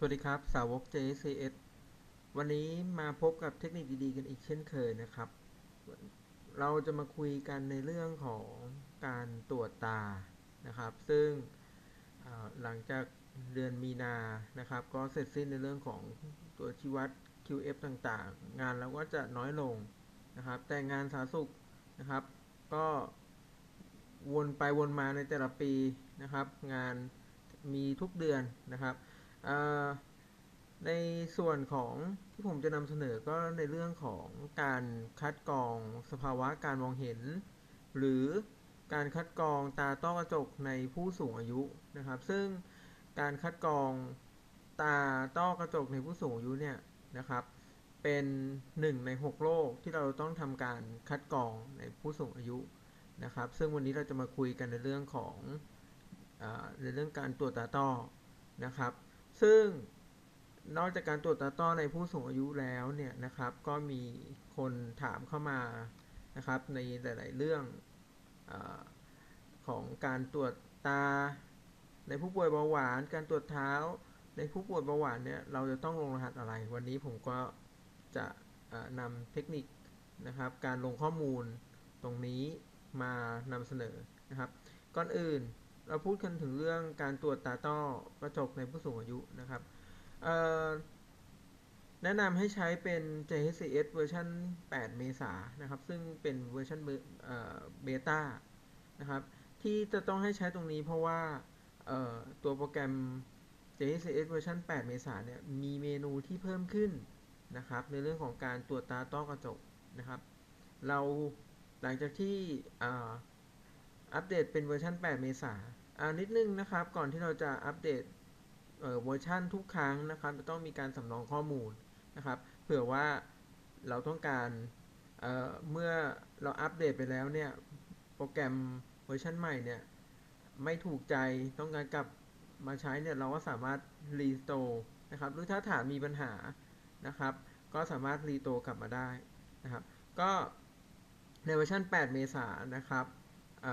สวัสดีครับ สาวก JCS วันนี้มาพบกับเทคนิคดีๆกันอีกเช่นเคยนะครับ เราจะมาคุยกันในเรื่องของการตรวจตานะครับ ซึ่งหลังจากเดือนมีนานะครับ ก็เสร็จสิ้นในเรื่องของตัวชี้วัด QF ต่างๆ งานเราก็จะน้อยลงนะครับ แต่งานสาธารณสุขนะครับ ก็วนไปวนมาในแต่ละปีนะครับ งานมีทุกเดือนนะครับ ในส่วนของที่ผมจะนำเสนอก็ในเรื่องของการคัดกรองสภาวะการมองเห็น หรือการคัดกรองตาต้อกระจกในผู้สูงอายุนะครับ ซึ่งการคัดกรองตาต้อกระจกในผู้สูงอายุเนี่ยนะครับ เป็นหนึ่งในหกโรคที่เราต้องทำการคัดกรองในผู้สูงอายุนะครับ ซึ่งวันนี้เราจะมาคุยกันในเรื่องของอในเรื่องการตรวจตาต้อนะครับ ซึ่งนอกจากการตรวจตาต้อในผู้สูงอายุแล้วเนี่ยนะครับ ก็มีคนถามเข้ามานะครับในหลาย ๆ เรื่องอของการตรวจตาในผู้ป่วยเบาหวาน การตรวจเท้าในผู้ป่วยเบาหวานเนี่ยเราจะต้องลงรหัสอะไร วันนี้ผมก็จะนำเทคนิคนะครับการลงข้อมูลตรงนี้มานำเสนอนะครับ ก่อนอื่น เราพูดกันถึงเรื่องการตรวจตาต้อกระจกในผู้สูงอายุนะครับแนะนำให้ใช้เป็น JHCS เวอร์ชัน8 เมษานะครับ ซึ่งเป็นเวอร์ชันเบต้านะครับ ที่จะต้องให้ใช้ตรงนี้เพราะว่าตัวโปรแกรม JHCS เวอร์ชัน8 เมษาเนี่ยมีเมนูที่เพิ่มขึ้นนะครับ ในเรื่องของการตรวจตาต้อกระจกนะครับ เราหลังจากที่อัปเดตเป็นเวอร์ชัน8 เมษา นอ่านิดนึงนะครับ ก่อนที่เราจะอัปเดตเวอร์ชันทุกครั้งนะครับ จะต้องมีการสำรองข้อมูลนะครับ เผื่อว่าเราต้องการเเมื่อเราอัปเดตไปแล้วเนี่ย โปรแกรมเวอร์ชันใหม่เนี่ยไม่ถูกใจต้องการกลับมาใช้เนี่ยเราก็สามารถรีสโตร์นะครับ หรือถ้าฐานมีปัญหานะครับ ก็สามารถรีโตกลับมาได้นะครับ ก็ในเวอร์ชัน 8 เมษายนนะครับเ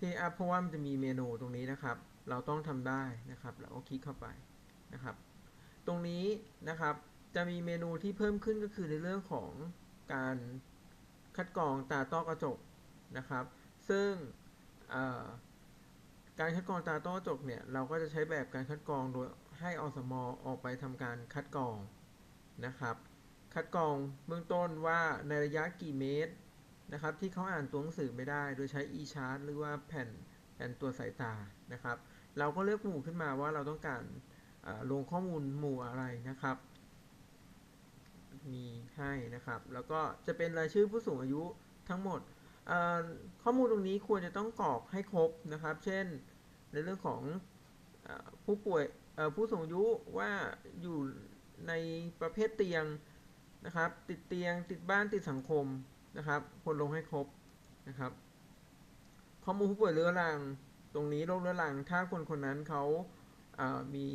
ที่อัพเพราะว่ามันจะมีเมนูตรงนี้นะครับ เราต้องทำได้นะครับ เราก็คลิกเข้าไปนะครับ ตรงนี้นะครับจะมีเมนูที่เพิ่มขึ้นก็คือในเรื่องของการคัดกรองตาต้อกระจกนะครับ ซึ่งการคัดกรองตาต้อกระจกเนี่ยเราก็จะใช้แบบการคัดกรองโดยให้อสมออกไปทำการคัดกรองนะครับ คัดกรองเบื้องต้นว่าในระยะกี่เมตร นะครับที่เขาอ่านตัวหนังสือไม่ได้โดยใช้ e-chart หรือว่าแผ่นแผ่นตัวสายตานะครับ เราก็เลือกหมู่ขึ้นมาว่าเราต้องการลงข้อมูลหมู่อะไรนะครับ มีให้นะครับ แล้วก็จะเป็นรายชื่อผู้สูงอายุทั้งหมด ข้อมูลตรงนี้ควรจะต้องกรอกให้ครบนะครับ เช่นในเรื่องของอผู้ป่วยผู้สูงอายุว่าอยู่ในประเภทเตียงนะครับ ติดเตียงติดบ้านติดสังคม นะครับควรลงให้ครบนะครับข้อมูลผู้ป่วยเรื้อรัง ตรงนี้โรคเรื้อรัง ถ้าคนคนนั้นเขาอ่ามี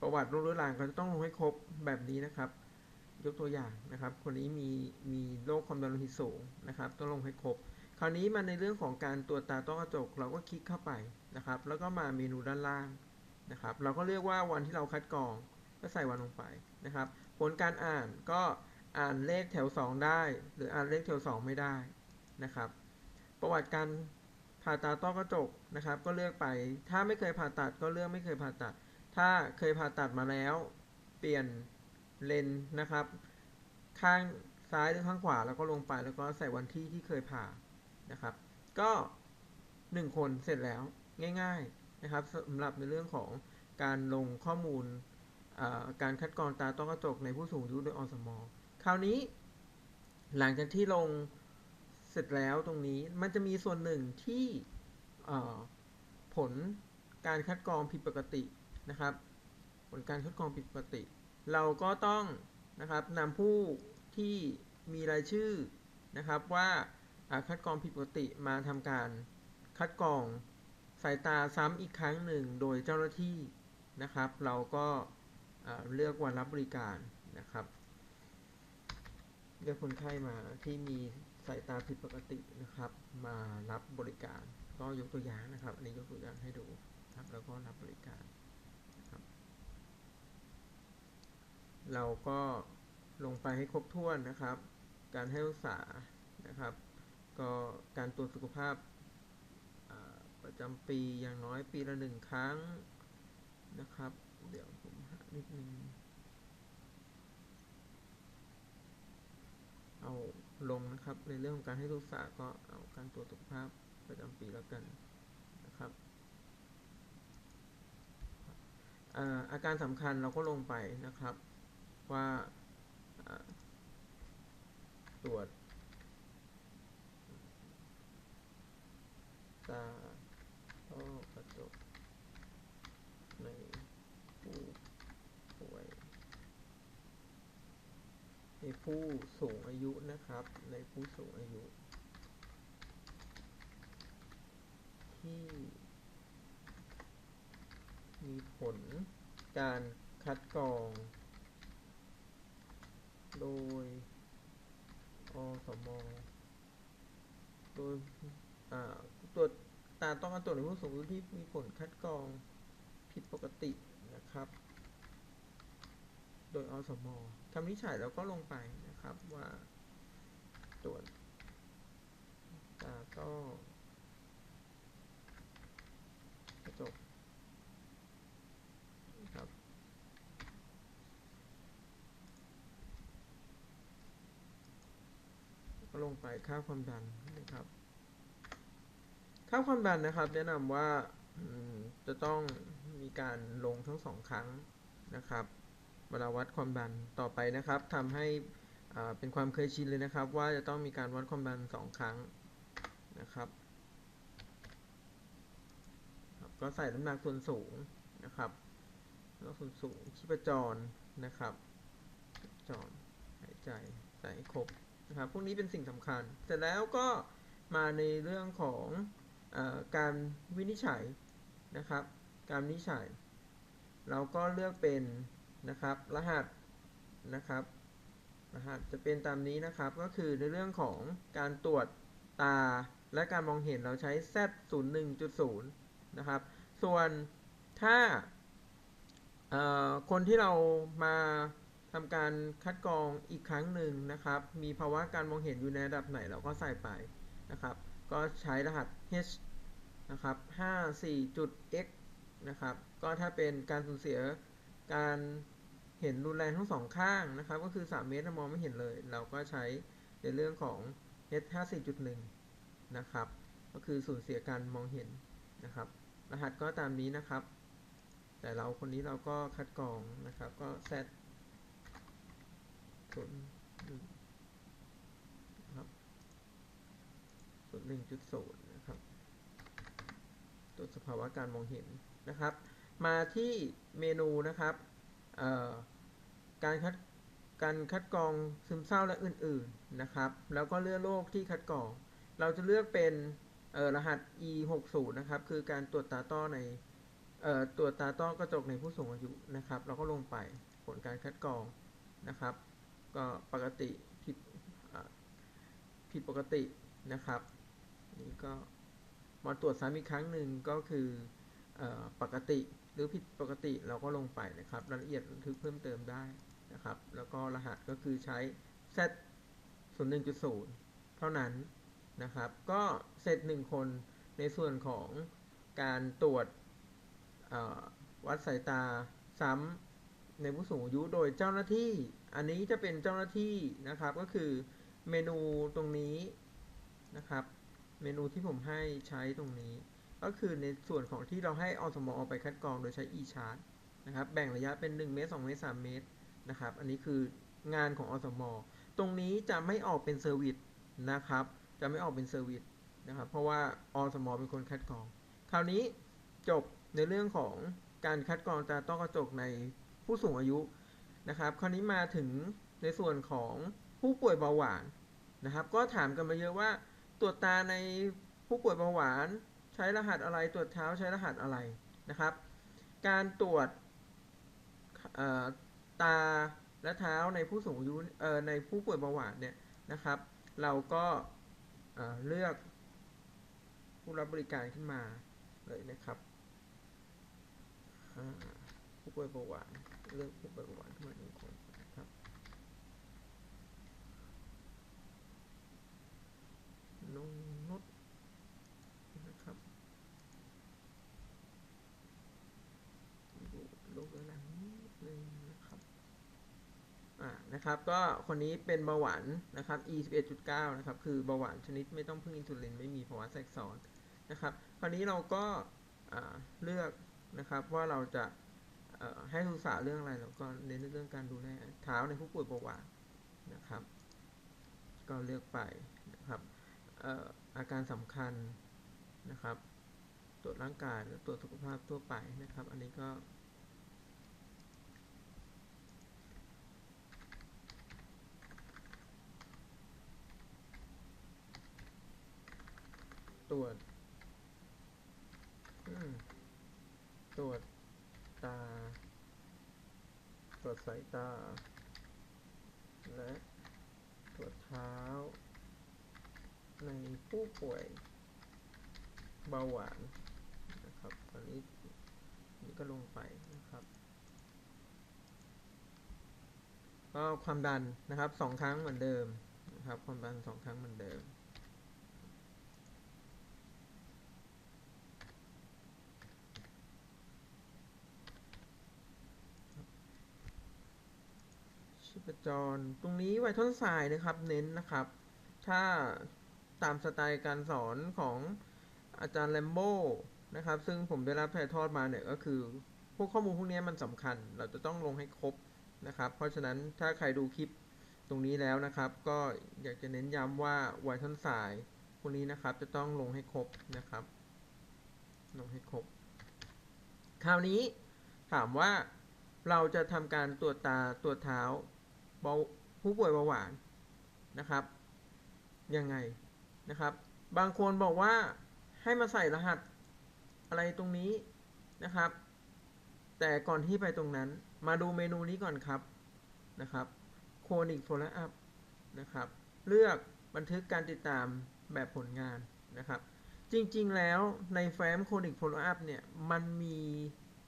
ประวัติโรคเรื้อรังก็จะต้องลงให้ครบแบบนี้นะครับ ยกตัวอย่างนะครับ คนนี้มีมีโรคความดันโลหิตสูงนะครับ ต้องลงให้ครบ คราวนี้มาในเรื่องของการตรวจตาต้อกระจก เราก็คลิกเข้าไปนะครับ แล้วก็มาเมนูด้านล่างนะครับ เราก็เลือกว่าวันที่เราคัดกรองก็ใส่วันลงไปนะครับ ผลการอ่านก็ อ่านเลขแถว 2 ได้ หรืออ่านเลขแถว 2 ไม่ได้นะครับ ประวัติการผ่าตัดต้อกระจกนะครับ ก็เลือกไป ถ้าไม่เคยผ่าตัดก็เลือกไม่เคยผ่าตัด ถ้าเคยผ่าตัดมาแล้ว เปลี่ยนเลนนะครับ ข้างซ้ายหรือข้างขวาแล้วก็ลงไปแล้วก็ใส่วันที่ที่เคยผ่านะครับ ก็ 1 คนเสร็จแล้วง่าย ๆนะครับสำหรับในเรื่องของการลงข้อมูลการคัดกรองตาต้อกระจกในผู้สูงอายุโดยอสมอ คราวนี้ หลังจากที่ลงเสร็จแล้วตรงนี้มันจะมีส่วนหนึ่งที่ผลการคัดกรองผิดปกตินะครับ ผลการคัดกรองผิดปกติ เราก็ต้องนะครับนำผู้ที่มีรายชื่อนะครับว่าคัดกรองผิดปกติมาทำการคัดกรองสายตาซ้ำอีกครั้งหนึ่งโดยเจ้าหน้าที่นะครับ เราก็เลือกวันรับบริการนะครับ เรียกคนไข้มาที่มีสายตาผิดปกตินะครับ มารับบริการ ก็ยกตัวอย่างนะครับอันนี้ยกตัวอย่างให้ดูครับแล้วก็รับบริการนะครับ เราก็ลงไปให้ครบถ้วนนะครับ การให้รักษานะครับ ก็การตรวจสุขภาพประจำปีอย่างน้อยปีละหนึ่งครั้งนะครับ เดี๋ยวผมหานิดนึง เอาลงนะครับ ในเรื่องของการให้รักษาก็เอาการตรวจสุขภาพประจำปีแล้วกันนะครับอาการสำคัญเราก็ลงไปนะครับว่าอ่าตรวจตาต้อกระจกในผู้ป่วย ในผู้สูงอายุนะครับ ในผู้สูงอายุ ที่ มีผลการคัดกรอง โดยอสมโดยตรวจตาต้องการตรวจในผู้สูงอายุที่มีผลคัดกรองผิดปกตินะครับ โดยอสม คำนิจัยเราก็ลงไปนะครับว่าตรวจตาต้อกระจกครับก็ลงไปค่าความดันนะครับ ค่าความดันนะครับ แนะนำว่าจะต้องมีการลงทั้งสองครั้งนะครับ เวลาวัดความดันต่อไปนะครับทำให้เป็นความเคยชินเลยนะครับ ว่าจะต้องมีการวัดความดันสองครั้งนะครับ ก็ใส่น้ำหนักส่วนสูงนะครับน้ำหนักส่วนสูงชีพจรนะครับชีพจรหายใจใส่ให้ครบนะครับพวกนี้เป็นสิ่งสำคัญ เสร็จแล้วก็มาในเรื่องของอการวินิจฉัยนะครับ การวินิจฉัย เราก็เลือกเป็น นะครับ รหัสนะครับรหัสจะเป็นตามนี้นะครับก็คือในเรื่องของการตรวจตาและการมองเห็นเราใช้ Z 0 1 0นะครับ ส่วนถ้าคนที่เรามาทำการคัดกรองอีกครั้งหนึ่งนะครับ มีภาวะการมองเห็นอยู่ในระดับไหนเราก็ใส่ไปนะครับ ก็ใช้รหัส H นะครับ54จุด X นะครับ ก็ถ้าเป็นการสูญเสียการ เห็นรุนแรงทั้งสองข้างนะครับ ก็คือ 3 เมตรมองไม่เห็นเลย เราก็ใช้ในเรื่องของ H 54.1 นะครับ ก็คือสูญเสียการมองเห็นนะครับ รหัสก็ตามนี้นะครับ แต่เราคนนี้เราก็คัดกรองนะครับ ก็ Z ศูนย์นะครับศูนย์หนึ่งจุดศูนย์นะครับตรวจสภาวะการมองเห็นนะครับ มาที่เมนูนะครับ เอ่อ การคัดการคัดกรองซึมเศร้าและอื่นๆนะครับ แล้วก็เลือกโรคที่คัดกรอง เราจะเลือกเป็นรหัส e 6 0นะครับ คือการตรวจตาต้อในออตรวจตาต้อกระจกในผู้สูงอายุนะครับ เราก็ลงไปผลการคัดกรองนะครับ ก็ปกติผิดผิดปกตินะครับ นี่ก็มาตรวจซ้ำอีกครั้งหนึ่งก็คือออปกติหรือผิดปกติเราก็ลงไปนะครับ รายละเอียดบันทึกเพิ่มเติมได้ นะครับ แล้วก็รหัสก็คือใช้ Z 0 1 0 เท่านั้นนะครับ ก็เสร็จหนึ่งคนในส่วนของการตรวจวัดสายตาซ้ำในผู้สูงอายุโดยเจ้าหน้าที่ อันนี้จะเป็นเจ้าหน้าที่นะครับ ก็คือเมนูตรงนี้นะครับ เมนูที่ผมให้ใช้ตรงนี้ ก็คือในส่วนของที่เราให้อสมอไปคัดกรองโดยใช้ e-chart นะครับ แบ่งระยะเป็น 1 เมตร 2 เมตร 3 เมตร นะครับ อันนี้คืองานของอสม ตรงนี้จะไม่ออกเป็นเซอร์วิสนะครับ จะไม่ออกเป็นเซอร์วิสนะครับ เพราะว่าอสม เป็นคนคัดกรอง คราวนี้จบในเรื่องของการคัดกรองตาต้อกระจกในผู้สูงอายุนะครับ คราวนี้มาถึงในส่วนของผู้ป่วยเบาหวานนะครับ ก็ถามกันมาเยอะว่าตรวจตาในผู้ป่วยเบาหวานใช้รหัสอะไรตรวจเท้าใช้รหัสอะไรนะครับ การตรวจ ตาและเท้าในผู้สูงอายุในผู้ป่วยเบาหวานเนี่ยนะครับ เราก็เลือกผู้รับบริการขึ้นมาเลยนะครับผู้ป่วยเบาหวานเลือกผู้ป่วยเบาหวานขึ้นมาหนึ่งคนนะครับน้อง นะครับ ก็คนนี้เป็นเบาหวานนะครับ e 11.9นะครับ คือเบาหวานชนิดไม่ต้องพึ่งอินซูลินไม่มีภาวะแทรกซ้อนนะครับ คราวนี้เราก็เลือกนะครับว่าเราจะให้ศึกษาเรื่องอะไรเราก็เน้นเรื่องการดูแลเท้าในผู้ป่วยเบาหวานนะครับ ก็เลือกไปนะครับอาการสำคัญนะครับ ตรวจร่างกายและตรวจสุขภาพทั่วไปนะครับ อันนี้ก็ ตรวจตรวจตา ตรวจสายตา และตรวจเท้า ในผู้ป่วยเบาหวานนะครับตอนนี้นนี้ก็ลงไปนะครับก็ความดันนะครับสองครั้งเหมือนเดิมนะครับ ความดันสองครั้งเหมือนเดิม ชี พจร ตรงนี้ไวท์ทอนไซน์นะครับ เน้นนะครับ ถ้าตามสไตล์การสอนของอาจารย์แลมโบ้นะครับ ซึ่งผมได้รับถ่ายทอดมาเนี่ยก็คือ พวกข้อมูลพวกนี้มันสำคัญ เราจะต้องลงให้ครบนะครับ เพราะฉะนั้นถ้าใครดูคลิปตรงนี้แล้วนะครับ ก็อยากจะเน้นย้ำว่าไวท์ทอนไซน์พวกนี้นะครับจะต้องลงให้ครบนะครับ ลงให้ครบ คราวนี้ถามว่าเราจะทำการตรวจตาตรวจเท้า เบาผู้ป่วยเบาหวานนะครับยังไงนะครับ บางคนบอกว่าให้มาใส่รหัสอะไรตรงนี้นะครับ แต่ก่อนที่ไปตรงนั้นมาดูเมนูนี้ก่อนครับนะครับ Chronic Follow Up นะครับ เลือกบันทึกการติดตามแบบผลงานนะครับ จริงๆแล้วในแฟ้ม Chronic Follow Up เนี่ยมันมี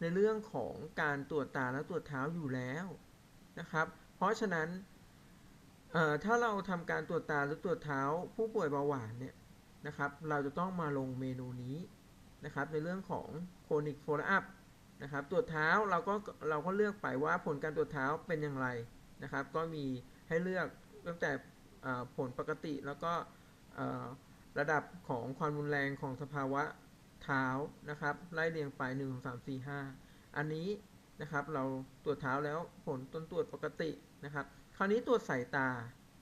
ในเรื่องของการตรวจตาและตรวจเท้าอยู่แล้วนะครับ เพราะฉะนั้นถ้าเราทำการตรวจตาหรือตรวจเท้าผู้ป่วยเบาหวานเนี่ยนะครับ เราจะต้องมาลงเมนูนี้นะครับ ในเรื่องของ Chronic Follow Up นะครับ ตรวจเท้าเราก็เราก็เลือกไปว่าผลการตรวจเท้าเป็นอย่างไรนะครับ ก็มีให้เลือกตั้งแต่ผลปกติแล้วก็ระดับของความรุนแรงของสภาวะเท้านะครับ ไล่เรียงไป 1 2 3 4 5 อันนี้ นะครับ เราตรวจเท้าแล้วผลต้นตรวจปกตินะครับ คราวนี้ตรวจสายตา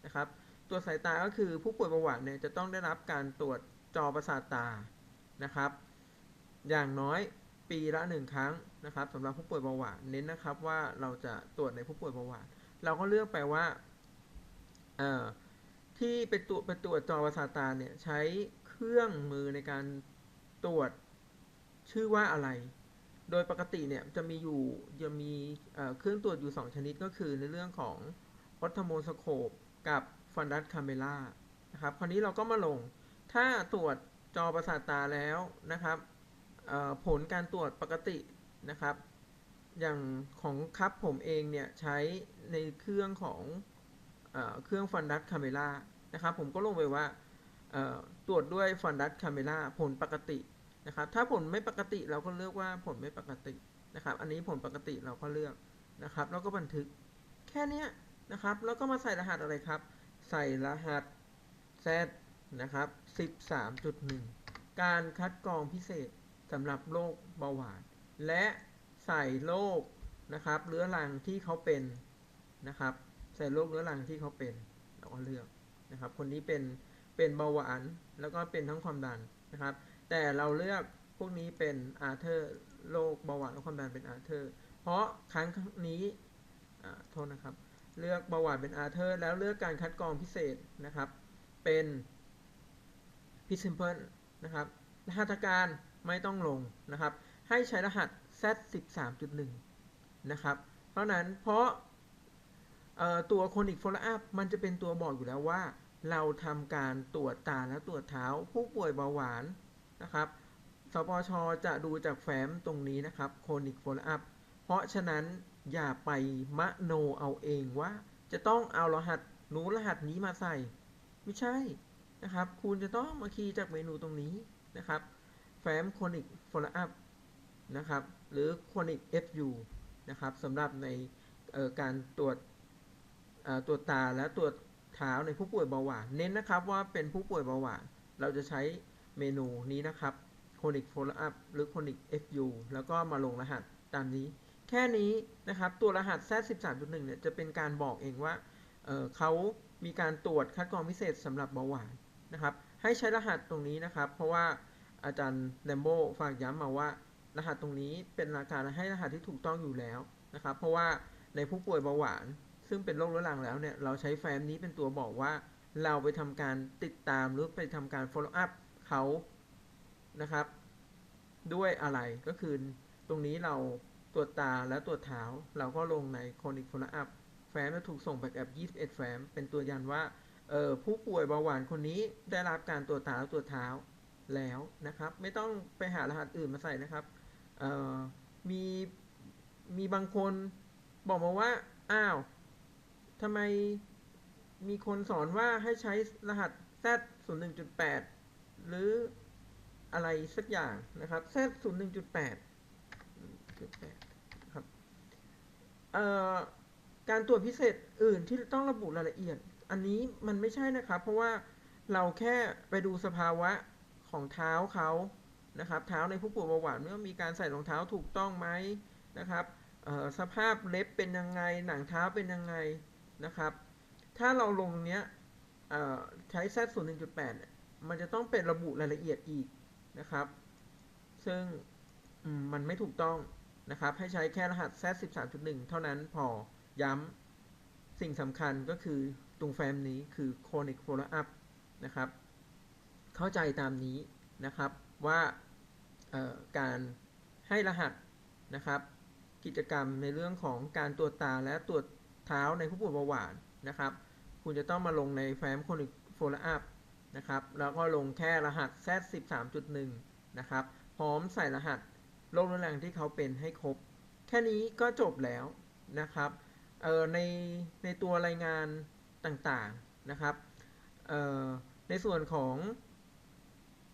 นะครับ ตรวจสายตาก็คือผู้ป่วยเบาหวานเนี่ยจะต้องได้รับการตรวจจอประสาทตานะครับ อย่างน้อยปีละหนึ่งครั้งนะครับสำหรับผู้ป่วยเบาหวานเน้นนะครับว่าเราจะตรวจในผู้ป่วยเบาหวานเราก็เลือกไปว่าเอ่อที่ไปตรวจไปตรวจจอประสาทตาเนี่ยใช้เครื่องมือในการตรวจชื่อว่าอะไร โดยปกติเนี่ยจะมีอยู่จะมีเครื่องตรวจอยู่ 2 ชนิดก็คือในเรื่องของออทโมสโคปกับฟันดัสคาเมล่านะครับคราวนี้เราก็มาลง ถ้าตรวจจอประสาทตาแล้วนะครับผลการตรวจปกตินะครับ อย่างของครับผมเองเนี่ยใช้ในเครื่องของเอเครื่องฟันดัสคาเมล่านะครับผมก็ลงไปว่าตรวจด้วยฟันดัสคาเมล่าผลปกติ นะครับ ถ้าผลไม่ปกติเราก็เลือกว่าผลไม่ปกตินะครับ อันนี้ผลปกติเราก็เลือกนะครับ แล้วก็บันทึกแค่นี้นะครับ แล้วก็มาใส่รหัสอะไรครับ ใส่รหัส Z นะครับ 13.1 การคัดกรองพิเศษสำหรับโรคเบาหวาน และใส่โรคนะครับเรื้อรังที่เขาเป็นนะครับ ใส่โรคเรื้อรังที่เขาเป็นเราก็เลือกนะครับ คนนี้เป็นเป็นเบาหวานแล้วก็เป็นทั้งความดันนะครับ แต่เราเลือกพวกนี้เป็นอาร์เธอร์โรคเบาหวานและความดันเป็นอาร์เธอร์เพราะครั้งนี้โทษนะครับ เลือกเบาหวานเป็นอาร์เธอร์แล้วเลือกการคัดกรองพิเศษนะครับ เป็นพิซิมเพิลนะครับรหัสการไม่ต้องลงนะครับ ให้ใช้รหัส Z 13.1นะครับ เพราะนั้นเพราะตัว Chronic Follow Up มันจะเป็นตัวบอกอยู่แล้วว่า เราทำการตรวจตาและตรวจเท้าผู้ป่วยเบาหวาน นะครับ สปชจะดูจากแฟ้มตรงนี้นะครับ Chronic Follow Up เพราะฉะนั้นอย่าไปมโนเอาเองว่า จะต้องเอารหัสหนูรหัสนี้มาใส่ ไม่ใช่นะครับ คุณจะต้องมาคีย์จากเมนูตรงนี้นะครับ แฟ้ม Chronic Follow Up นะครับ หรือ Chronic FU นะครับสำหรับในการตรวจตรวจตาและตรวจเท้าในผู้ป่วยเบาหวาน เน้นนะครับว่าเป็นผู้ป่วยเบาหวาน เราจะใช้ เมนูนี้นะครับ chronic follow up หรือ chronic FU แล้วก็มาลงรหัสตามนี้ แค่นี้นะครับ ตัวรหัส Z13.1 เนี่ยจะเป็นการบอกเองว่าเเขามีการตรวจคัดกรองพิเศษสำหรับเบาหวานนะครับ ให้ใช้รหัสตรงนี้นะครับ เพราะว่าอาจารย์แลมโบฝากย้ำมาว่า รหัสตรงนี้เป็นราการให้รหัสที่ถูกต้องอยู่แล้วนะครับ เพราะว่าในผู้ป่วยเบาหวาน ซึ่งเป็นโรคเรื้อรังแล้วเนี่ยเราใช้แฟ้มนี้เป็นตัวบอกว่า เราไปทำการติดตามหรือไปทำการ follow up เขานะครับ ด้วยอะไรก็คือตรงนี้เราตรวจตาและตรวจเท้าเราก็ลงใน chronic follow up แฟ้มจะถูกส่งไปกับ21 แฟ้ม เป็นตัวยันว่าเออผู้ป่วยเบาหวานคนนี้ได้รับการตรวจตาและตรวจเท้าแล้วนะครับ ไม่ต้องไปหารหัสอื่นมาใส่นะครับเออมีมีบางคนบอกมาว่าอ้าวทำไมมีคนสอนว่าให้ใช้รหัส Z 0 1.8 หรืออะไรสักอย่างนะครับ Z 0 1.8ครับเอ่อการตรวจพิเศษอื่นที่ต้องระบุรายละเอียด อันนี้มันไม่ใช่นะครับ เพราะว่าเราแค่ไปดูสภาวะของเท้าเขานะครับ เท้าในผู้ป่วยเบาหวานเมื่อมีการใส่รองเท้าถูกต้องไหมนะครับสภาพเล็บเป็นยังไง หนังเท้าเป็นยังไงนะครับ ถ้าเราลงเนี้ยเอ่อใช้ Z 0 1.8เนี่ย มันจะต้องเป็นระบุรายละเอียดอีกนะครับ ซึ่งมันไม่ถูกต้องนะครับ ให้ใช้แค่รหัส Z 13.1 เท่านั้นพอย้ำสิ่งสำคัญก็คือตรงแฟ้มนี้คือ chronic follow up นะครับ เข้าใจตามนี้นะครับว่าการให้รหัสนะครับ กิจกรรมในเรื่องของการตรวจตาและตรวจเท้าในผู้ป่วยเบาหวานนะครับ คุณจะต้องมาลงในแฟ้ม chronic follow up นะครับ แล้วก็ลงแค่รหัส Z 13.1นะครับ พร้อมใส่รหัสโรคเรื้อรังที่เขาเป็นให้ครบ แค่นี้ก็จบแล้วนะครับ เอ่อ ใน ในตัวรายงานต่างๆนะครับ เอ่อ ในส่วนของ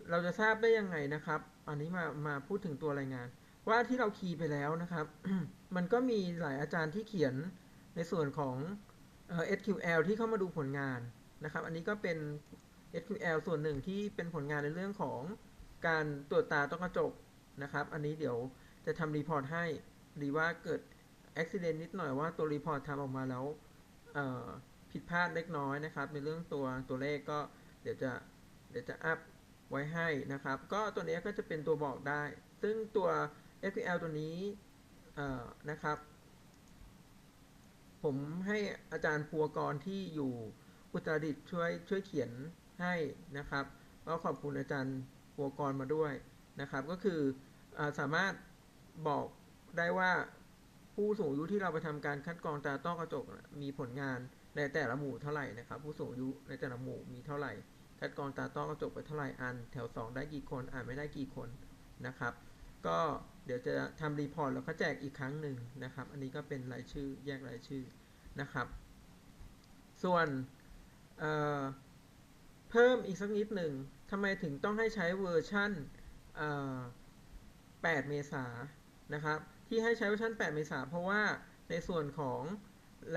เราจะทราบได้ยังไงนะครับ อันนี้มา มาพูดถึงตัวรายงาน ว่าที่เราคีย์ไปแล้วนะครับ มันก็มีหลายอาจารย์ที่เขียนในส่วนของเอ่อ SQL ที่เข้ามาดูผลงานนะครับ อันนี้ก็เป็น SQL ส่วนหนึ่งที่เป็นผลงานในเรื่องของการตรวจตาต้องกระจกนะครับ อันนี้เดี๋ยวจะทำรีพอร์ตให้หรือว่าเกิดอุบิเหตุนิดหน่อยว่าตัวรีพอร์ตทำออกมาแล้วผิดพลาดเล็กน้อยนะครับ ในเรื่องตัวตัวเลขก็เดี๋ยวจะเดี๋ยวจะอัพไว้ให้นะครับ ก็ตัวนี้ก็จะเป็นตัวบอกได้ ซึ่งตัว SQL ตัวนี้นะครับ ผมให้อาจารย์ภูวกรที่อยู่อุตรดิตช่วยช่วยเขียน ให้นะครับก็ขอบคุณอาจารย์ภูวกรมาด้วยนะครับ ก็คืออสามารถบอกได้ว่าผู้สูงอายุที่เราไปทำการคัดกรองตาต้อกระจกมีผลงานในแต่ละหมู่เท่าไหร่นะครับ ผู้สูงอายุในแต่ละหมู่มีเท่าไหร่ คัดกรองตาต้อกระจกไปเท่าไหร่อัน แถว 2 ได้กี่คนอ่านไม่ได้กี่คนนะครับ ก็เดี๋ยวจะทำรีพอร์ตแล้วก็แจกอีกครั้งหนึ่งนะครับ อันนี้ก็เป็นรายชื่อแยกรายชื่อนะครับ ส่วน เพิ่มอีกสักนิดหนึ่งทำไมถึงต้องให้ใช้เวอร์ชัน8 เมษานะครับ ที่ให้ใช้เวอร์ชัน 8 เมษาเพราะว่าในส่วนของ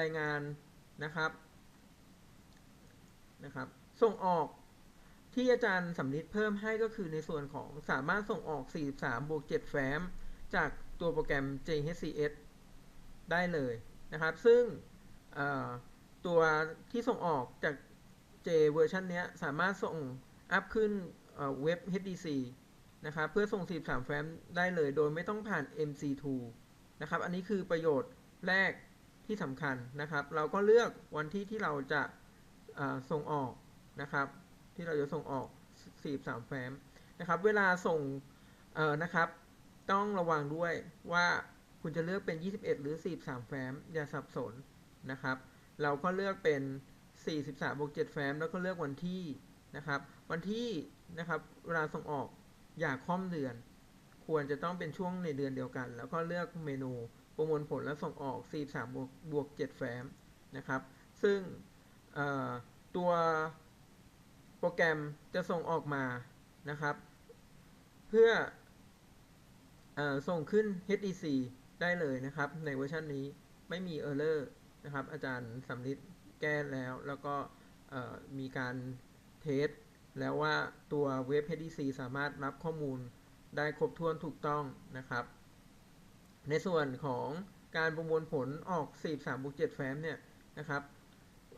รายงานนะครับนะครับ ส่งออกที่อาจารย์สำลิดเพิ่มให้ก็คือในส่วนของสามารถส่งออก 43 บวก 7 แฟ้ม จากตัวโปรแกรม JHCS ได้เลยนะครับ ซึ่งตัวที่ส่งออกจาก J เวอร์ชันนี้สามารถส่งอัพขึ้นเว็บ HDC นะครับเพื่อส่ง 43 แฟ้มได้เลยโดยไม่ต้องผ่าน MC2 นะครับ อันนี้คือประโยชน์แรกที่สำคัญนะครับ เราก็เลือกวันที่ที่เราจะส่งออกนะครับ ที่เราจะส่งออก 43 แฟ้มนะครับ เวลาส่งนะครับ ต้องระวังด้วยว่าคุณจะเลือกเป็น 21 หรือ 43 แฟ้มอย่าสับสนนะครับ เราก็เลือกเป็น 43บวก7แฟ้มแล้วก็เลือกวันที่นะครับ วันที่นะครับเวลาส่งออกอย่าค่อมเดือน ควรจะต้องเป็นช่วงในเดือนเดียวกัน แล้วก็เลือกเมนูประมวลผลและส่งออก 43บวกบวก7แฟ้มนะครับ ซึ่งตัวโปรแกรมจะส่งออกมานะครับ เพื่ออส่งขึ้น HDC ได้เลยนะครับ ในเวอร์ชันนี้ไม่มี Error นะครับ อาจารย์สำลิด แก้แล้ว แล้วก็มีการเทสแล้วว่าตัวเว็บ HDC สามารถรับข้อมูลได้ครบถ้วนถูกต้องนะครับ ในส่วนของการประมวลผลออก 43บวก7แฟ้มเนี่ยนะครับ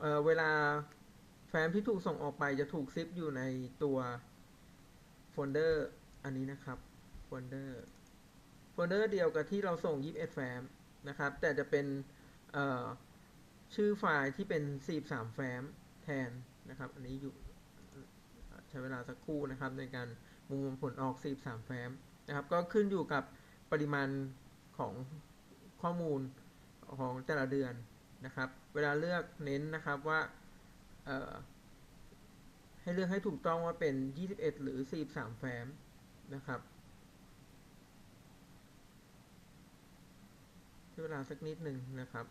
เเวลาแฟ้มที่ถูกส่งออกไปจะถูกซิปอยู่ในตัวโฟลเดอร์อันนี้นะครับโฟลเดอร์โฟลเดอร์เดียวกับที่เราส่ง21แฟ้มนะครับ แต่จะเป็นเอ่อ ชื่อไฟล์ที่เป็น 43 แฟ้มแทนนะครับ อันนี้อยู่ใช้เวลาสักครู่นะครับ ในการประมผลออก 43 แฟ้มนะครับ ก็ขึ้นอยู่กับปริมาณของข้อมูลของแต่ละเดือนนะครับ เวลาเลือกเน้นนะครับว่าให้เลือกให้ถูกต้องว่าเป็น 21 หรือ 43 แฟ้มนะครับใช้เวลาสักนิดหนึ่งนะครับ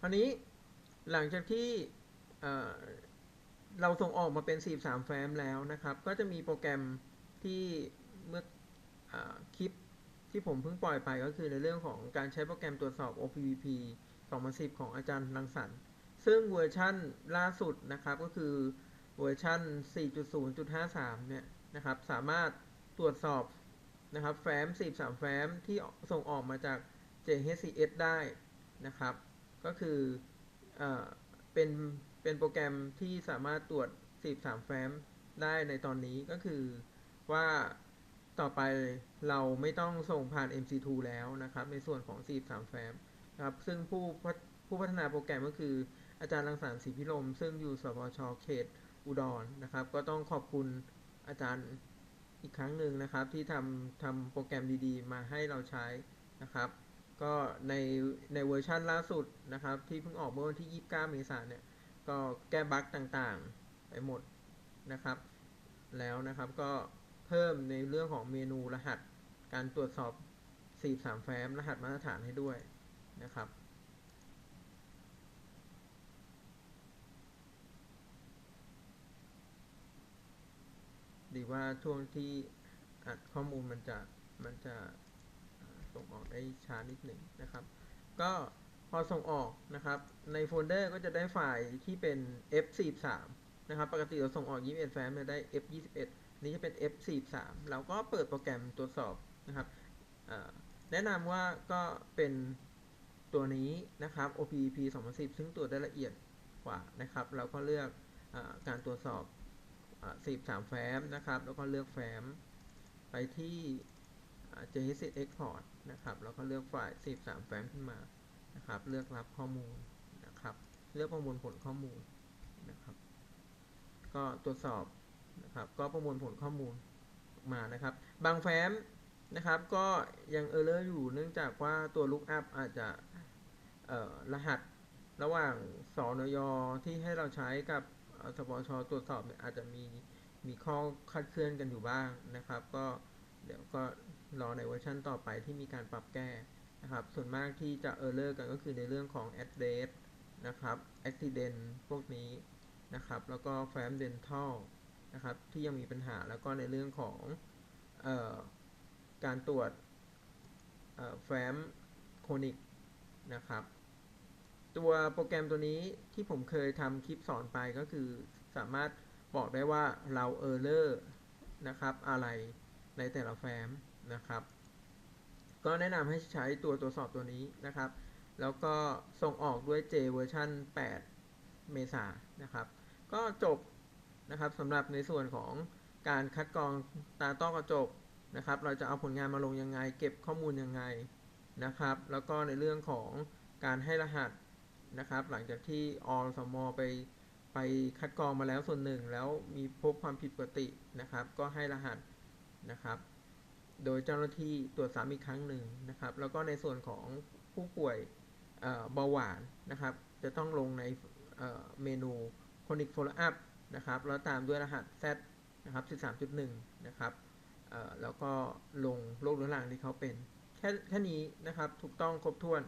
ครับคราวนี้หลังจากที่เเราส่งออกมาเป็น 43 แฟ้มแล้วนะครับ ก็จะมีโปรแกรมที่เมื่ออคลิปที่ผมเพิ่งปล่อยไปก็คือในเรื่องของการใช้โปรแกรมตรวจสอบ OPVP 2010 ของอาจารย์รังสรรค์ ซึ่งเวอร์ชั่นล่าสุดนะครับก็คือเวอร์ชั่น4.0.53 เนี่ยนะครับสามารถตรวจสอบนะครับแฟ้ม 43 แฟ้มที่ส่งออกมาจาก JHCS ได้นะครับ ก็คือเอเป็นเป็นโปรแกรมที่สามารถตรวจ 43 แฟ้มได้ในตอนนี้ก็คือว่าต่อไปเราไม่ต้องส่งผ่าน MC2 แล้วนะครับ ในส่วนของ 43 แฟ้มนะครับซึ่งผู้พัฒผู้พัฒนาโปรแกรมก็คืออาจารย์รังสรรค์ศรีพิรม ซึ่งอยู่สพชเขตอุดรนะครับ ก็ต้องขอบคุณอาจารย์อีกครั้งหนึ่งนะครับ ที่ทำทำโปรแกรมดีๆ มาให้เราใช้นะครับ ก็ในในเวอร์ชันล่าสุดนะครับ ที่เพิ่งออกเมื่อวันที่ 29 เมษายนเนี่ย ก็แก้บั๊กต่างๆ ไปหมดนะครับ แล้วนะครับก็เพิ่มในเรื่องของเมนูรหัสการตรวจสอบ 43 แฟ้มรหัสมาตรฐานให้ด้วยนะครับดีว่าช่วงที่อัดข้อมูลมันจะมันจะ ส่งออกได้ช้านิดหนึ่งนะครับ ก็พอส่งออกนะครับในโฟลเดอร์ก็จะได้ไฟล์ที่เป็น F43 นะครับปกติเราส่งออก 21 แฟ้มจะได้ F21 นี้จะเป็น F43 เราก็เปิดโปรแกรมตรวจสอบนะครับแนะนำว่าก็เป็นตัวนี้นะครับ OPP 2010 ซึ่งตรวจได้ละเอียดกว่านะครับ เราก็เลือกอการตรวจสอบ43 แฟ้มนะครับ แล้วก็เลือกแฟ้มไปที่ JHC Export นะครับแล้วก็เลือกไฟล์43แฟ้มขึ้นมานะครับ เลือกรับข้อมูลนะครับ เลือกประมวลผลข้อมูลนะครับ ก็ตรวจสอบนะครับ ก็ประมวลผลข้อมูลมานะครับ บางแฟ้มนะครับ ก็ยังเออร์เลอร์อยู่เนื่องจากว่าตัว lookup อาจจะรหัสระหว่างสอนยที่ให้เราใช้กับสปชตรวจสอบเนี่ยอาจจะมีมีข้อคัดเคลื่อนกันอยู่บ้างนะครับ ก็เดี๋ยวก็ รอในเวอร์ชันต่อไปที่มีการปรับแก้นะครับ ส่วนมากที่จะเออร์เลอร์กันก็คือในเรื่องของ address นะครับ accident พวกนี้นะครับ แล้วก็ fam dental นะครับ ที่ยังมีปัญหาแล้วก็ในเรื่องของออการตรวจแฟ้มโคนิกนะครับ ตัวโปรแกรมตัวนี้ที่ผมเคยทำคลิปสอนไปก็คือสามารถบอกได้ว่าเราเออร์เลอร์นะครับ อะไรในแต่ละแฟ้ม นะครับ ก็แนะนำให้ใช้ตัวตรวจสอบตัวนี้นะครับ แล้วก็ส่งออกด้วย J เวอร์ชัน8 เมษานนะครับ ก็จบนะครับสำหรับในส่วนของการคัดกรองตาต้อกระจกนะครับ เราจะเอาผลงานมาลงยังไง เก็บข้อมูลยังไงนะครับ แล้วก็ในเรื่องของการให้รหัสนะครับ หลังจากที่อสมไปไปคัดกรองมาแล้วส่วนหนึ่ง แล้วมีพบความผิดปกตินะครับ ก็ให้รหัสนะครับ โดยเจ้าหน้าที่ตรวจซ้ำอีกครั้งหนึ่งนะครับ แล้วก็ในส่วนของผู้ป่วยเบาหวานนะครับ จะต้องลงในเมนู chronic follow up นะครับ แล้วตามด้วยรหัส Z นะครับ 13.1 นะครับแล้วก็ลงโรคเรื้อรังที่เขาเป็น แค่แค่นี้นะครับ ถูกต้องครบถ้วน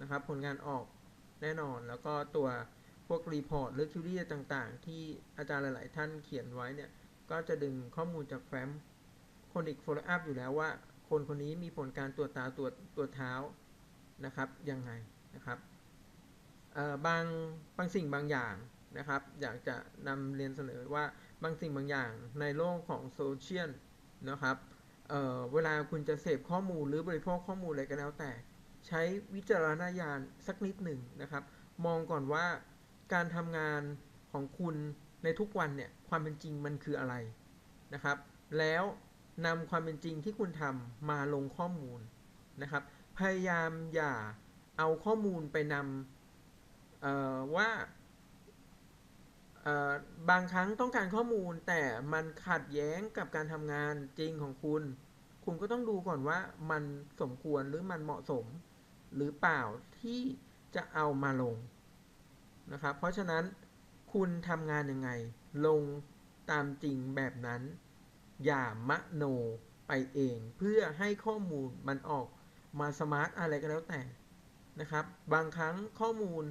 นะครับ ผลงานออกแน่นอน แล้วก็ตัวพวกรีพอร์ตหรือคิวรี่ต่างๆ ที่อาจารย์หลาย ๆ ท่านเขียนไว้เนี่ย ก็จะดึงข้อมูลจากแฟ้ม chronic follow up อยู่แล้วว่า คนคนนี้มีผลการตรวจตาตรวจตรวจเท้านะครับยังไงนะครับบางบางสิ่งบางอย่างนะครับ อยากจะนำเรียนเสนอว่าบางสิ่งบางอย่างในโลกของโซเชียลนะครับเเวลาคุณจะเสพข้อมูลหรือบริโภคข้อมูลอะไรก็แล้วแต่ ใช้วิจารณญาณสักนิดหนึ่งนะครับ มองก่อนว่าการทำงานของคุณในทุกวันเนี่ยความเป็นจริงมันคืออะไรนะครับ แล้ว นำความเป็นจริงที่คุณทำมาลงข้อมูลนะครับ พยายามอย่าเอาข้อมูลไปนำว่าบางครั้งต้องการข้อมูลแต่มันขัดแย้งกับการทำงานจริงของคุณ คุณก็ต้องดูก่อนว่ามันสมควรหรือมันเหมาะสม หรือเปล่าที่จะเอามาลงนะครับ เพราะฉะนั้นคุณทำงานยังไง ลงตามจริงแบบนั้น อย่ามโนไปเอง เพื่อให้ข้อมูลมันออกมาสมาร์ทอะไรก็แล้วแต่นะครับ บางครั้งข้อมูล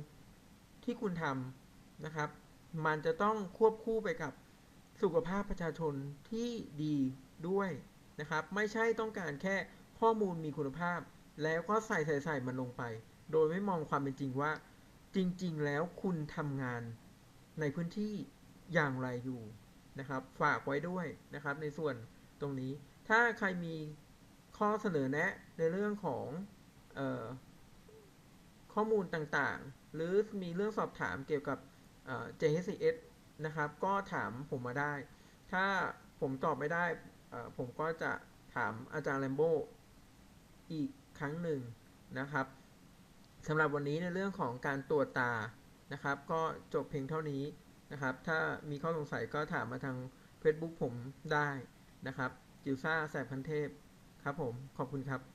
ที่คุณทำนะครับ มันจะต้องควบคู่ไปกับสุขภาพประชาชนที่ดีด้วยนะครับ ไม่ใช่ต้องการแค่ข้อมูลมีคุณภาพ แล้วก็ใส่ใส่ใส่มันลงไป โดยไม่มองความเป็นจริงว่า จริง ๆ แล้วคุณทำงานในพื้นที่อย่างไรอยู่ นะครับ ฝากไว้ด้วยนะครับในส่วนตรงนี้ ถ้าใครมีข้อเสนอแนะในเรื่องของออข้อมูลต่างๆ หรือมีเรื่องสอบถามเกี่ยวกับ JHCS นะครับ ก็ถามผมมาได้ ถ้าผมตอบไม่ได้ ผมก็จะถามอาจารย์แลมโบอีกครั้งหนึ่งนะครับสำหรับวันนี้ในเรื่องของการตรวจตานะครับ ก็จบเพียงเท่านี้ นะครับ ถ้ามีข้อสงสัยก็ถามมาทาง Facebook ผมได้นะครับจิวซ่าแสบพันเทพครับผมขอบคุณครับ